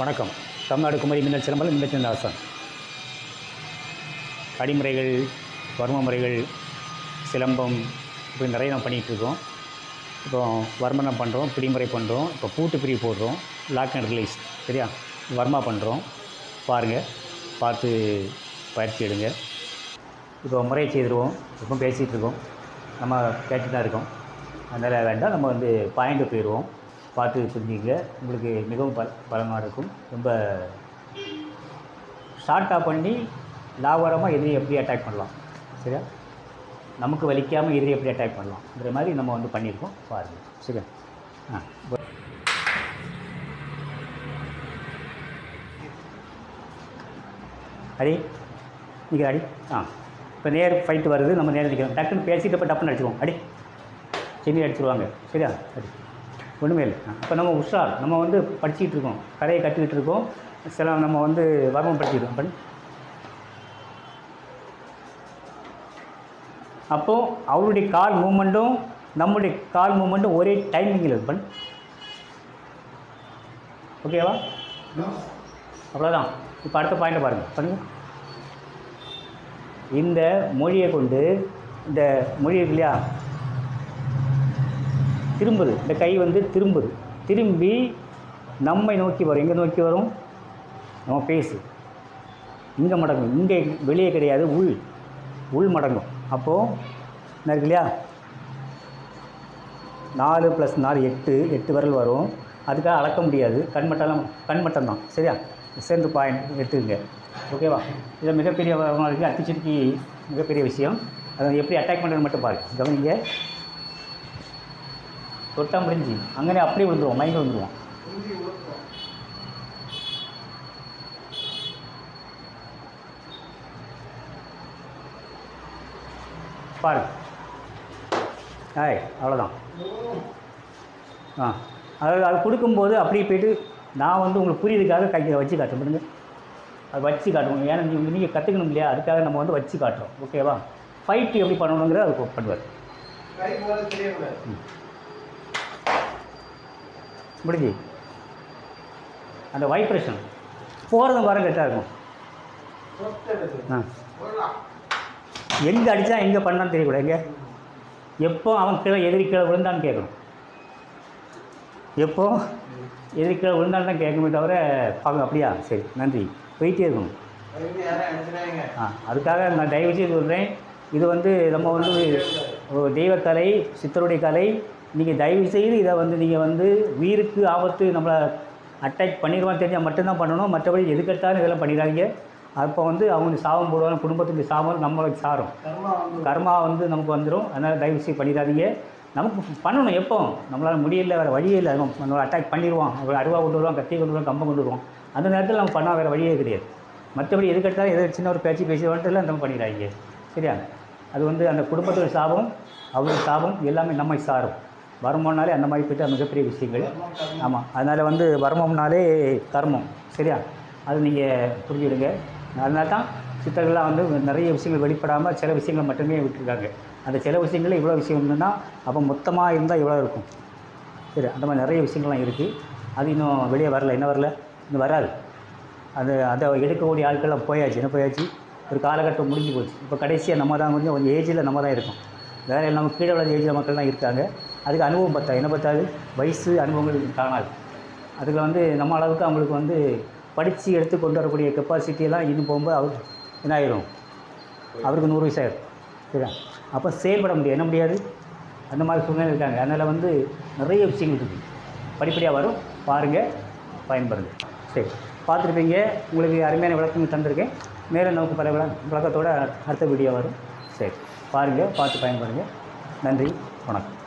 வணக்கம். தமிழ்நாடு குமரி மின்னல் சிலம்பலம் மின்னச்சந்தாசன் அடிமுறைகள் வர்ம முறைகள் சிலம்பம் இப்படி நிறைய நம்ம பண்ணிகிட்ருக்கோம் இப்போ வர்மனம் பண்ணுறோம் பிடிமுறை பண்ணுறோம் இப்போ பூட்டு பிரி போடுறோம் லாக் அண்ட் ரிலீஸ் சரியா? வர்மா பண்ணுறோம் பாருங்கள் பார்த்து பயிற்சி எடுங்க. இப்போ முறையை செய்திருவோம் இப்போ பேசிகிட்டு இருக்கோம். நம்ம கேட்டு தான் இருக்கோம். அதனால் வேண்டாம் நம்ம வந்து பாயிண்ட்டு போயிடுவோம். பார்த்து புரிஞ்சுங்க உங்களுக்கு மிகவும் பல பலமாக இருக்கும். ரொம்ப ஷார்ட்டாக பண்ணி லாபகரமாக எதிரி எப்படி அட்டாக் பண்ணலாம்? சரியா? நமக்கு வலிக்காமல் எதிரி எப்படி அட்டாக் பண்ணலாம்ன்ற மாதிரி நம்ம வந்து பண்ணியிருக்கோம். பாருங்கள் சரியா? ஆ. அடி நிற்கிற அடி ஆ. இப்போ நேர் ஃபைட்டு வருது. நம்ம நேரம் நிற்கிறோம் டக்குன்னு பேசிட்டு இப்போ டப்புன்னு அடிச்சிருவோம் அடி. செம்மி அடிச்சிருவாங்க. சரியா? அடி. ஒன்றுமே இல்லை. அப்போ நம்ம உஷார் நம்ம வந்து படிச்சுக்கிட்டு இருக்கோம். கதையை கற்றுக்கிட்டு இருக்கோம். சில நம்ம வந்து வர்மம் படிச்சுக்கிட்டோம் பண் அப்போது அவருடைய கால் மூமெண்ட்டும் நம்முடைய கால் மூமெண்ட்டும் ஒரே டைமிங்கில் இது ஓகேவா அவ்வளோதான் இப்போ அடுத்த பாயிண்ட்டை பாருங்கள் பண்ணுங்கள் இந்த மொழியை கொண்டு இந்த மொழி இருக்கு இல்லையா? திரும்புது. இந்த கை வந்து திரும்புது. திரும்பி நம்மை நோக்கி வரும். எங்கே நோக்கி வரும்? நம்ம பேசு இங்கே மடங்கும். இங்கே வெளியே கிடையாது. உள். உள் மடங்கும். அப்போது என்ன இருக்கு இல்லையா? நாலு ப்ளஸ் நாலு எட்டு. எட்டு விரல் வரும். அதுக்காக அளக்க முடியாது. கண்மட்டம் கண்மட்டம் தான் சரியா? சேர்ந்து பாயிண்ட் எடுத்துக்கங்க. ஓகேவா இதில் மிகப்பெரிய இருக்குது அத்திச்சுருக்கி மிகப்பெரிய விஷயம். அதை எப்படி அட்டாக் பண்ணுறது மட்டும் பாருங்க. கவனிங்க. தொட்டா முடிஞ்சு. அங்கே அப்படியே விழுந்துருவோம் மைண்டில் விழுந்துருவோம். பாருங்க ஆய் அவ்வளோதான் ஆ அது அது கொடுக்கும்போது அப்படியே போயிட்டு நான் வந்து உங்களுக்கு புரியுதுக்காக கையை வச்சு காட்டுறேன் பாருங்க. அது வச்சு காட்டுவோம். ஏன்னா நீங்கள் நீங்கள் கற்றுக்கணும் இல்லையா? அதுக்காக நம்ம வந்து வச்சு காட்டுறோம். ஓகேவா? ஃபைட்டு எப்படி பண்ணணுங்கிறத அது பண்ணுவார். முடிஞ்சு. அந்த வைப்ரேஷன் போகிறதும் வர கரெக்டாக இருக்கும். ஆ. எங்கே அடித்தா எங்கே பண்ணான்னு தெரியக்கூடாது எங்கே? எப்போ அவன் கீழே எதிரி கீழே விழுந்தான்னு கேட்கணும். எப்போ எதிரி கீழே விழுந்தான்னு தான் கேட்கணுமே தவிர பார்க்க அப்படியா? சரி நன்றி. போயிட்டே இருக்கணும். ஆ அதுக்காக நான் தயவு செய்து சொல்கிறேன் இது வந்து நம்ம வந்து ஒரு தெய்வக்கலை சித்தருடைய கலை நீங்கள் தயவு செய்து இதை வந்து நீங்கள் வந்து உயிருக்கு ஆபத்து நம்மளை அட்டாக் பண்ணிடுவான்னு தெரிஞ்சால் மட்டும்தான் பண்ணணும். மற்றபடி எதுக்கெடுத்தாலும் இதெல்லாம் பண்ணிடாதீங்க. அப்போ வந்து அவங்க சாபம் போடுவாங்க குடும்பத்துக்கு சாபம் நம்மளுக்கு சாரும். கர்மா வந்து நமக்கு வந்துடும் அதனால் தயவு செய்து பண்ணிடாதீங்க. நமக்கு பண்ணணும் எப்போ? நம்மளால் முடியல வேறு வழியே இல்லை. நம்ம நம்மளை அட்டாக் பண்ணிடுவான். ஒரு அருவா கொண்டு வருவான் கத்தி கொண்டு வருவான் கம்பம் கொண்டு வருவான். அந்த நேரத்தில் நம்ம பண்ணால் வேறு வழியே கிடையாது. மற்றபடி எதுக்கெடுத்தாலும் எது சின்ன ஒரு பேச்சு பேசி வந்துட்டுலாம் நம்ம பண்ணிடாதீங்க. சரியா? அது வந்து அந்த குடும்பத்தோட சாபம் அவருடைய சாபம் எல்லாமே நம்மை சாரும். வருமம்னாலே அந்த மாதிரி போய்ட்டு மிகப்பெரிய விஷயங்கள். ஆமாம் அதனால் வந்து வர்மம்னாலே கர்மம் சரியா? அது நீங்கள் புரிஞ்சுடுங்க அதனால தான் சித்தர்கள்லாம் வந்து நிறைய விஷயங்கள் வெளிப்படாமல் சில விஷயங்கள் மட்டுமே விட்டுருக்காங்க. அந்த சில விஷயங்களில் இவ்வளோ விஷயம் இருந்ததுன்னா அப்போ மொத்தமாக இருந்தால் இவ்வளோ இருக்கும்? சரி அந்த மாதிரி நிறைய விஷயங்கள்லாம் இருக்குது அது இன்னும் வெளியே வரல. என்ன வரல? இன்னும் வராது. அது அதை எடுக்கக்கூடிய ஆட்கள்லாம் போயாச்சு. என்ன போயாச்சு? ஒரு காலகட்டம் முடிஞ்சு போச்சு. இப்போ கடைசியாக நம்ம தான் கொஞ்சம் கொஞ்சம் ஏஜில் நம்ம தான் இருக்கோம். வேறு நம்ம கீழே உள்ள ஏஜில் மக்கள்லாம் இருக்காங்க. அதுக்கு அனுபவம் பத்தா என்ன பத்தாது? வயசு அனுபவங்கள் காணாது அதுக்கு வந்து நம்ம அளவுக்கு அவங்களுக்கு வந்து படித்து எடுத்து கொண்டு வரக்கூடிய கெப்பாசிட்டியெல்லாம் இன்னும் போகும்போது அவர் என்ன ஆயிரும் அவருக்கு நூறு வயசு ஆயிரும். சரியா? அப்போ செயல்பட முடியாது. என்ன முடியாது? அந்த மாதிரி சூழ்நிலை இருக்காங்க. அதனால் வந்து நிறைய விஷயங்கள் இருக்குது. படிப்படியாக வரும். பாருங்கள் பயன்படுங்க. சரி. பார்த்துருப்பீங்க. உங்களுக்கு அருமையான விளக்கங்கள் தந்திருக்கேன். மேலே நமக்கு பல விள விளக்கத்தோடு அடுத்த வீடியோ வரும். சரி. பாருங்கள் பார்த்து பயன்படுங்க. நன்றி. வணக்கம்.